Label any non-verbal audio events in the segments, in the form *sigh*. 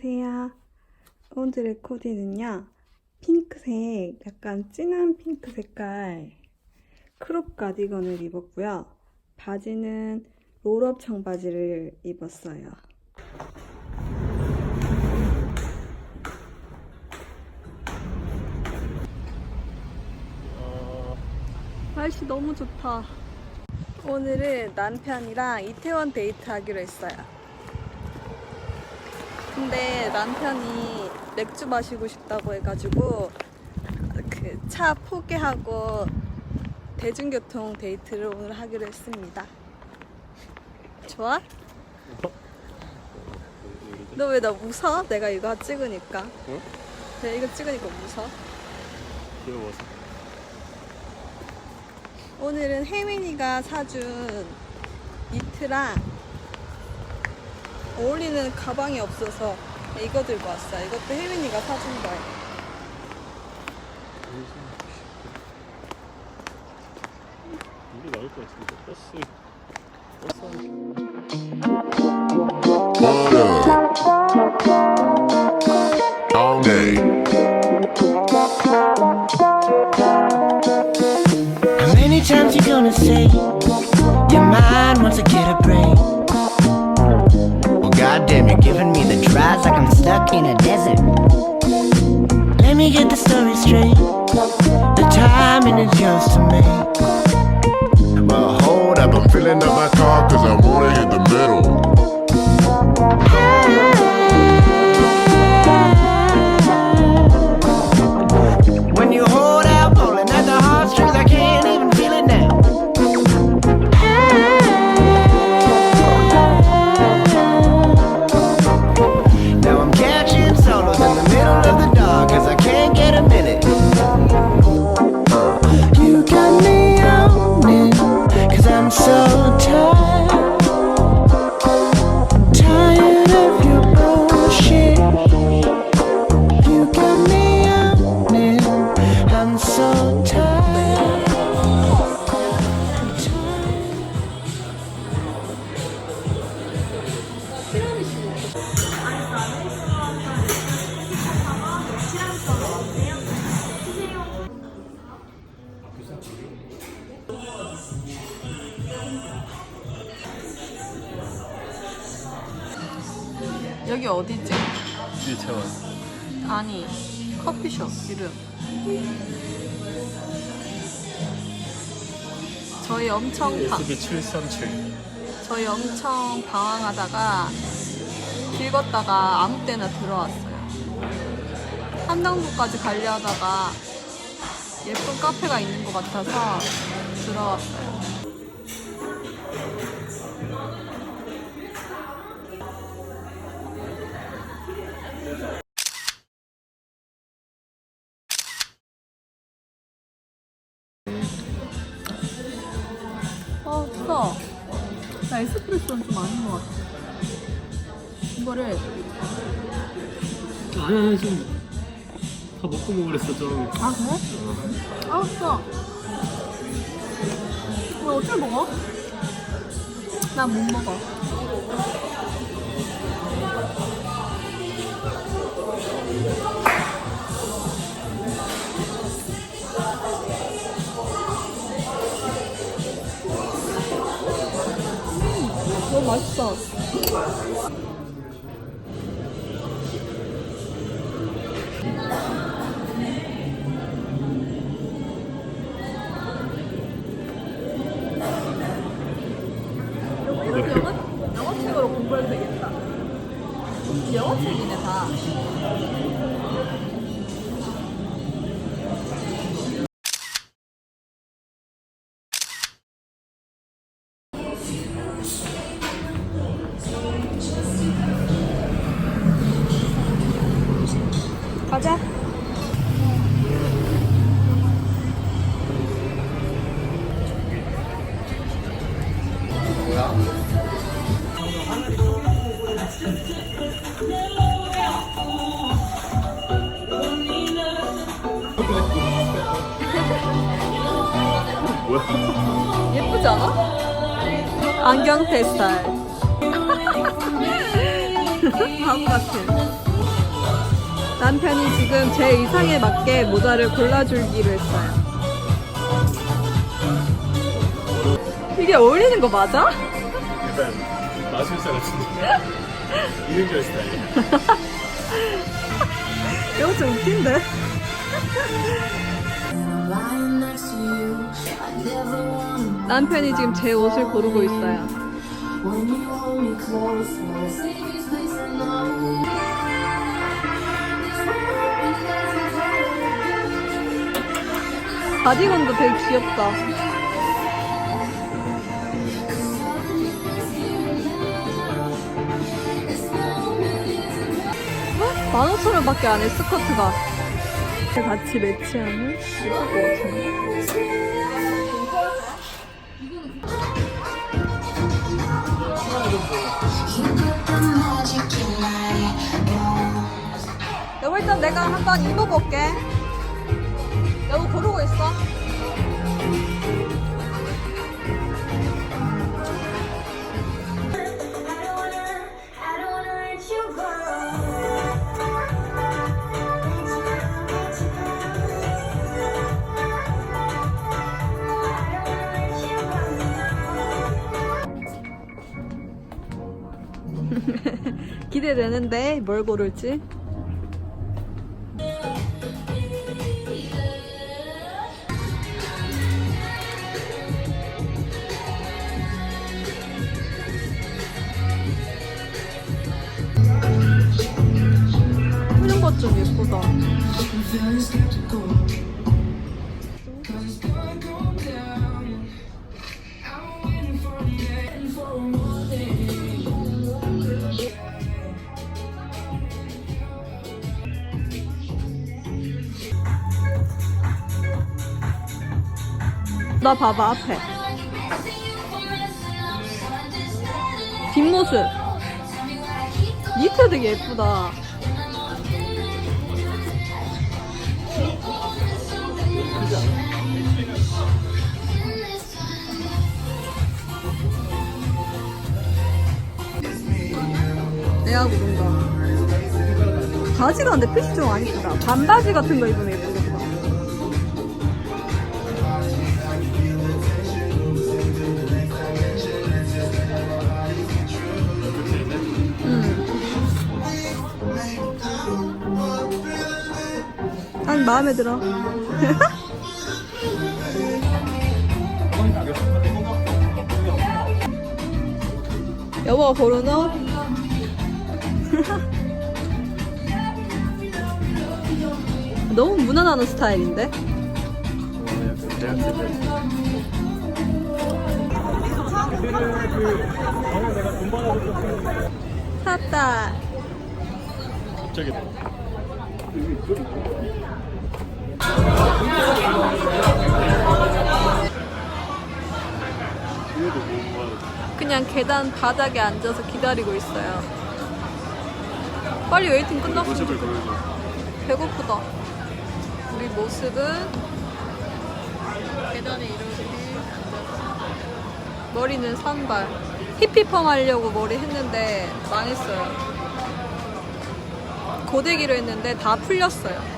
안녕하세요. 오늘의 코디는요. 핑크색, 약간 진한 핑크 색깔 크롭 가디건을 입었고요. 바지는 롤업 청바지를 입었어요. 날씨 너무 좋다. 오늘은 남편이랑 이태원 데이트 하기로 했어요. 근데 남편이 맥주 마시고 싶다고 해가지고 그 차 포기하고 대중교통 데이트를 오늘 하기로 했습니다. 좋아? 너 왜나 웃어? 내가 이거 찍으니까. 응? 내가 이거 찍으니까 웃어? 귀여워서 오늘은 혜민이가 사준 니트랑 어울리는 가방이 없어서 이거 들고 왔어요. 이것도 혜민이가 사준 거예요. 이게 나을 것 같은데 버스 버스 in a desert. Let me get the story straight. The timing is yours to make. 커피숍 이름. 저희 엄청 방, 예습이 737 저희 엄청 방황하다가 길 걷다가 아무 때나 들어왔어요. 한당도까지 가려 하다가 예쁜 카페가 있는 것 같아서 들어왔어요 나 에스프레소는 좀 아닌 것 같아. 이거를 아니 아니 좀다 먹고 먹으랬어 좀 아 그래? 알았어. 이거 어떻게 먹어? 난못 먹어. 맛있어. 뭐야? 예쁘지 않아? 안경테 스타일. 바보 *laughs* 같은. 남편이 지금 제 의상에 맞게 모자를 골라주기로 했어요. 이게 어울리는 거 맞아? 약간 마술사 같은데. *laughs* 이은결 스타일. 이거 좀 웃긴데? 남편이 지금 제 옷을 고르고 있어요. 바디건도 되게 귀엽다. 어? 15,000원밖에 안 해, 스커트가. 같이 매치하면 예쁠 것 같은데. 여보 일단 내가 한번 입어볼게. 여보 고르고 있어. *laughs* 기대되는데 뭘 고를지. 이런 것 좀 예쁘다. 나 봐봐 앞에. 뒷모습. 니트 되게 예쁘다. 내가 거. 바지가 근데 핏이 좀 안 이쁘다 반바지 같은 거 입으면 예쁘겠다 마음에 들어. 여보가 고른 옷? 너무 무난한 스타일인데? 샀다. 갑자기. 그냥 계단 바닥에 앉아서 기다리고 있어요. 빨리 웨이팅 끝났으면 좋겠다. 배고프다. 우리 모습은 계단에 이렇게 앉아서 머리는 산발. 히피펌 하려고 머리 했는데 망했어요. 고데기로 했는데 다 풀렸어요.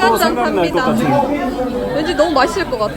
해간장 탑니다. 왠지 너무 맛있을 것 같아.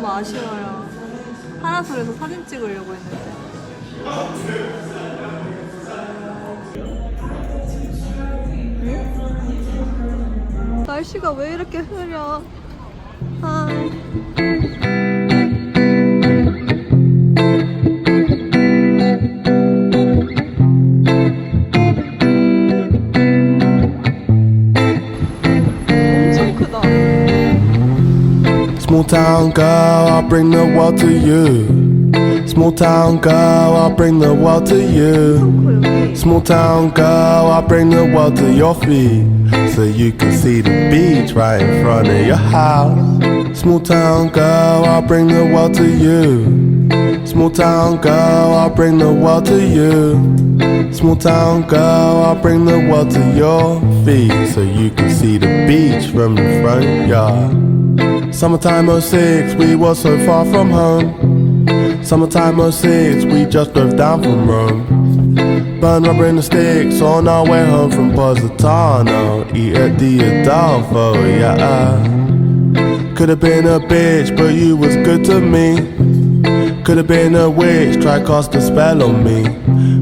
너무 아쉬워요. 파라솔에서 사진 찍으려고 했는데. 응? 날씨가 왜 이렇게 흐려? Town girl, I'll bring the world to you. Small town girl, I'll bring the world to you. Small town girl, I'll bring the world to your feet. So you can see the beach right in front of your house. Small town girl, I'll bring the world to you. Small town girl, I'll bring the world to you. Small town girl, I'll bring the world to your feet. So you can see the beach from the front yard. Summertime 06, we were so far from home. Summertime 06, we just drove down from Rome. Burn rubber in the sticks on our way home from Positano. Eat at the Adolfo, yeah. Could have been a bitch, but you was good to me. Could have been a witch, try cast a spell on me.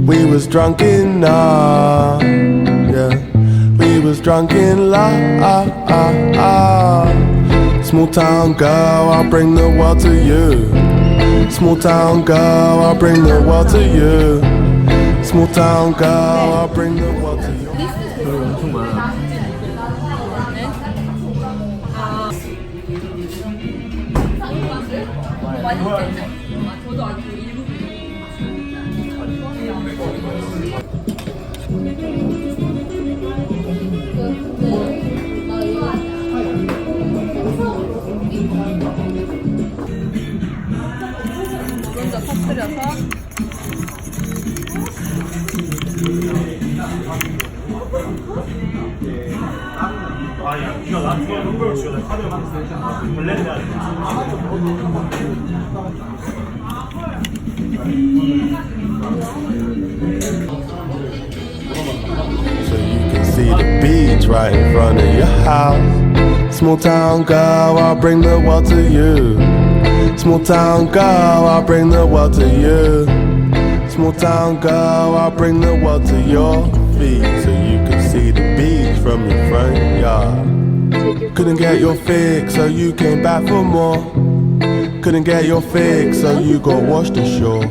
We was drunk love, uh, yeah. We was drunk in love. Uh, uh, Small town girl, I'll bring the world to you. Small town girl, I'll bring the world to you. Small town girl, I'll bring the world to you. 여기 엄청 많아. 먼저 So you can see the beach right in front of your house. Small town girl, I'll bring the world to you. Small town girl, I'll bring the world to you. Small town girl, I'll bring the world to your feet. So you can see the beach from your front yard. Couldn't get your fix, so you came back for more. Couldn't get your fix, so you got washed ashore.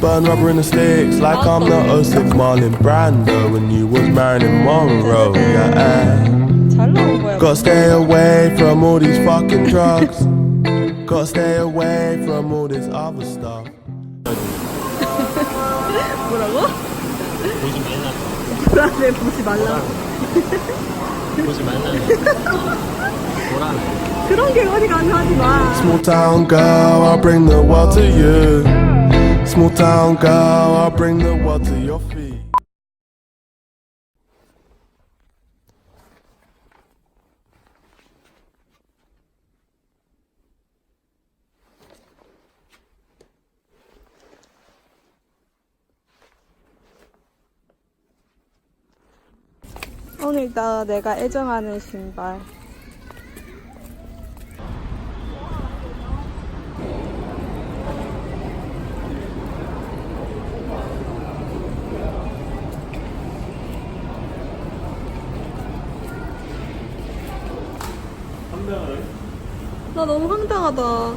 Burn rubber in the sticks like I'm the 06 Marlon Brando when you was Marilyn Monroe. Yeah, 잘 나온 거야. gotta stay away from all these fucking drugs. Gotta stay away from all this other stuff. *laughs* 뭐라고? 보지 말라. 불안해 *laughs* 보지 말라. *laughs* 보지 말라. 뭐라. 그런 게 어디 가서 하지 마. Small town girl, I'll bring the world to you. Small town girl, I'll bring the world to your feet. 오늘도 내가 애정하는 신발. 나 너무 황당하다.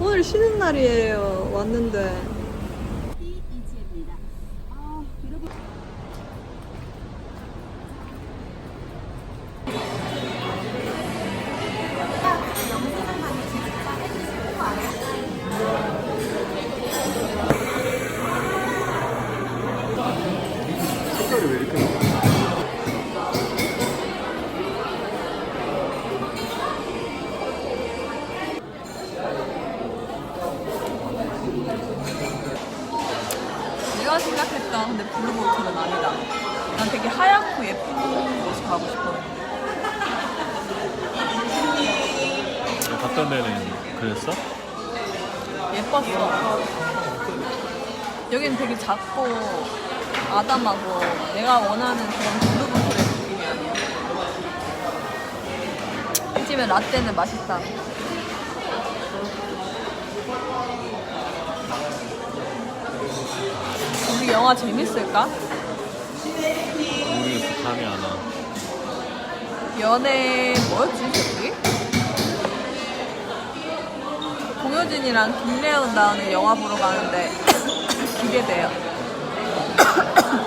오늘 쉬는 날이에요. 왔는데. 작고 아담하고 내가 원하는 그런 블루보틀의 느낌이 아니야. 이 집의 라떼는 맛있다. 우리 영화 재밌을까? 모르겠어 감이 안 와. 연애 뭐였지 저기? 공효진이랑 김래은 나오는 영화 보러 가는데 기대돼요. *coughs*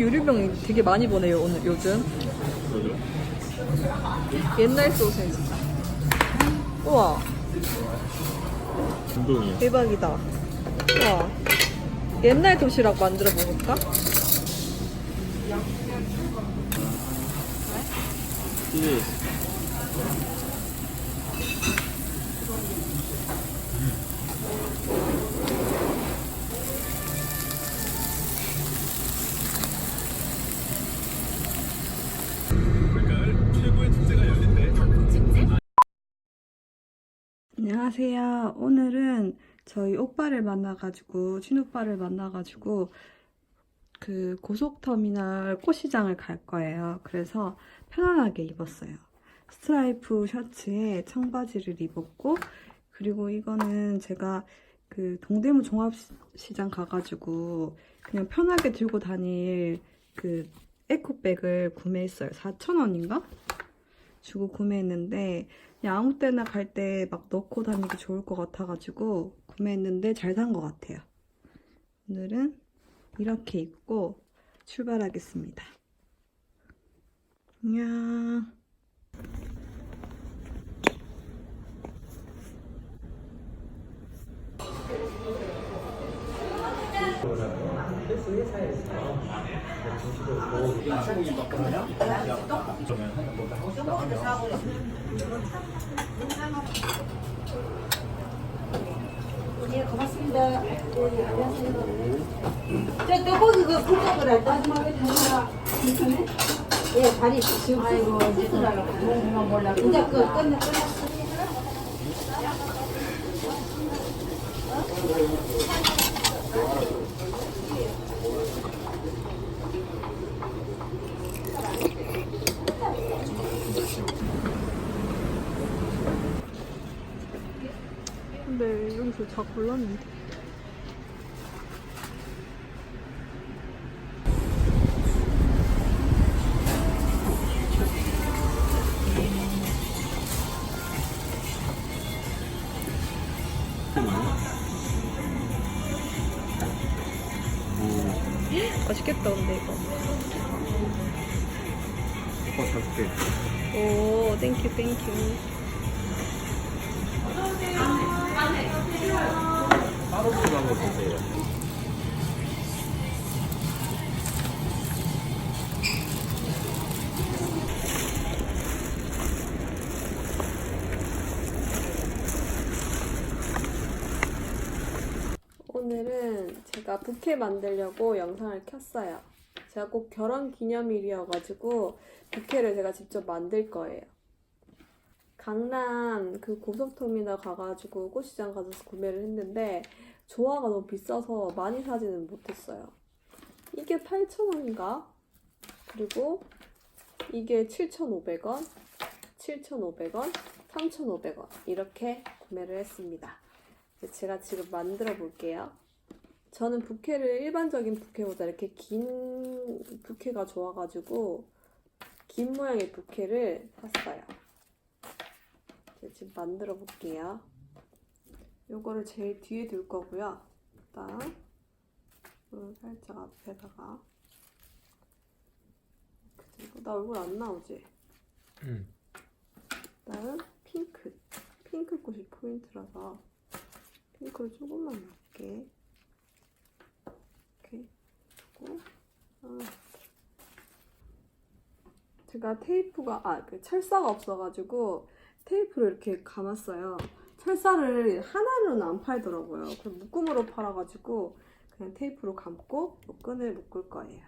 유리병 되게 많이 보내요 오늘 요즘? 옛날 소세지 우와 운동이야. 대박이다 우와 옛날 도시락 만들어 먹을까? 이 안녕하세요. 오늘은 저희 오빠를 만나가지고 친오빠를 만나가지고 그 고속터미널 꽃시장을 갈 거예요. 그래서 편안하게 입었어요. 스트라이프 셔츠에 청바지를 입었고 그리고 이거는 제가 그 동대문 종합시장 가가지고 그냥 편하게 들고 다닐 그 에코백을 구매했어요. 4,000원인가? 주고 구매했는데 아무 때나 갈 때 막 넣고 다니기 좋을 것 같아가지고 구매했는데 잘 산 것 같아요 오늘은 이렇게 입고 출발하겠습니다 안녕 예, 고맙습니다. 예, 안녕하세요. 저 떡볶이 그 굴떡을 마지막에 담가? 예, 다리 지금 아이고 몰라. 이제 그 끝내 끝났어. 저, 저 골랐는데. 음. 맛있겠다 근데 이거. 어, 오빠 사줄게. 오 땡큐 땡큐 따로 들어간 거 주세요. 오늘은 제가 부케 만들려고 영상을 켰어요. 제가 꼭 결혼 기념일이어가지고 부케를 제가 직접 만들 거예요. 강남 그 고속터미널 가가지고 꽃시장 가서 구매를 했는데 조화가 너무 비싸서 많이 사지는 못했어요. 이게 8,000원인가? 그리고 이게 7,500원, 7,500원, 3,500원 이렇게 구매를 했습니다. 제가 지금 만들어 볼게요. 저는 부케를 일반적인 부케보다 이렇게 긴 부케가 좋아가지고 긴 모양의 부케를 샀어요. 지금 만들어 볼게요. 요거를 제일 뒤에 둘 거고요. 일단 살짝 앞에다가 그리고 나 얼굴 안 나오지? 응. 다음 핑크. 핑크 꽃이 포인트라서 핑크를 조금만 넣을게. 이렇게 하고 아. 제가 테이프가 아 그 철사가 없어가지고 테이프를 이렇게 감았어요. 철사를 하나로는 안 팔더라고요. 그 묶음으로 팔아가지고 그냥 테이프로 감고 요 끈을 묶을 거예요.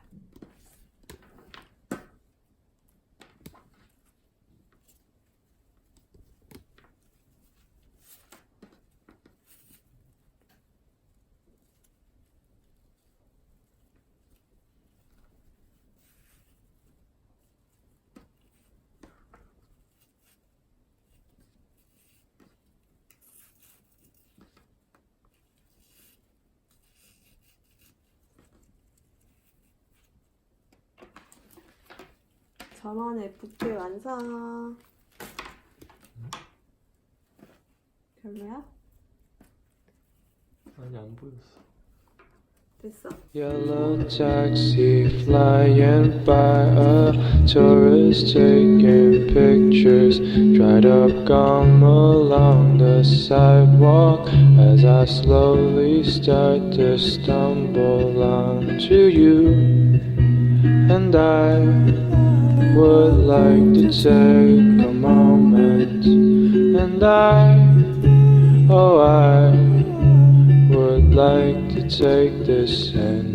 저만의 부케 완성. 별로야? 아니 안 보였어. 됐어. Yellow taxi flying by a tourist taking pictures. Dried up gum along the sidewalk as I slowly start to stumble onto you. And I would like to take a moment. And I, oh, I would like to take this in